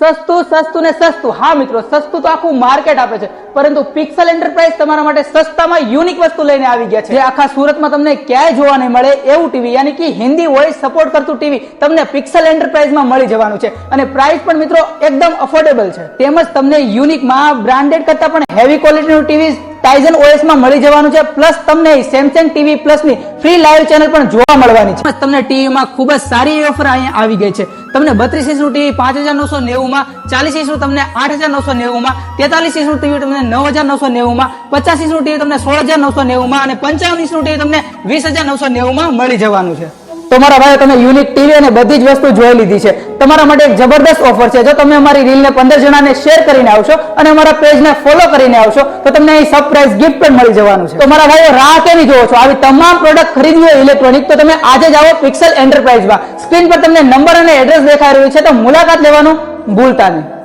સસ્તું સસ્તું ને સસ્તું. હા મિત્રો, સસ્તું તો આખું માર્કેટ આપે છે. પરંતુ પિક્સલ એન્ટરપ્રાઇઝ તમારા માટે સસ્તામાં યુનિક વસ્તુ લઈને આવી ગયા છે. જે આખા સુરતમાં તમને ક્યાંય જોવા નહીં મળે એવું ટીવી યાની કે હિન્દી વોઇસ સપોર્ટ કરતું ટીવી તમને પિક્સલ એન્ટરપ્રાઇઝમાં મળી જવાનું છે. અને પ્રાઇસ પણ મિત્રો એકદમ અફોર્ડેબલ છે. તેમજ તમને યુનિકમાં બ્રાન્ડેડ કરતા પણ હેવી ક્વોલિટીનું ટીવી ટાઇઝન ઓએસમાં મળી જવાનું છે. પ્લસ તમને સેમસંગ ટીવી પ્લસની ફ્રી લાઈવ ચેનલ પણ જોવા મળવાની છે. તમને ટીવી માં ખૂબ જ સારી ઓફર અહીંયા આવી ગઈ છે. તમને બત્રીસ ઇંચ ટીવી પાંચ હજાર નવસો નેવું માં, ચાલીસ ઇંચ તમને આઠ હજાર નવસો નેવું માં, તેતાલીસ ઇંચ ટીવી તમને નવ હજાર નવસો નેવું માં, પચાસ ઇંચ ટીવી તમને સોળ હજાર નવસો નેવું માં અને પંચાવન ઇંચ ટીવી તમને વીસ હજાર નવસો નેવું માં મળી જવાનું છે. તો મારા ભાઈઓ તમે યુનિક ટીવી અને બધી જ વસ્તુ જોઈ લીધી છે. તમારા માટે એક જબરદસ્ત ઓફર છે. જો તમે અમારી રીલને પંદર જણાને શેર કરીને આવશો અને અમારા પેજને ફોલો કરીને આવશો, તો તમને અહીં સરપ્રાઈઝ ગિફ્ટ પણ મળી જવાનું છે. તો મારા ભાઈઓ રાહ કેવી જોવો છો? આવી તમામ પ્રોડક્ટ ખરીદવી હોય ઇલેક્ટ્રોનિક તો તમે આજે જ આવો પિક્સલ એન્ટરપ્રાઇઝમાં સ્ક્રીન પર તમને નંબર અને એડ્રેસ દેખાઈ રહ્યું છે, તો મુલાકાત લેવાનું ભૂલતા નહીં.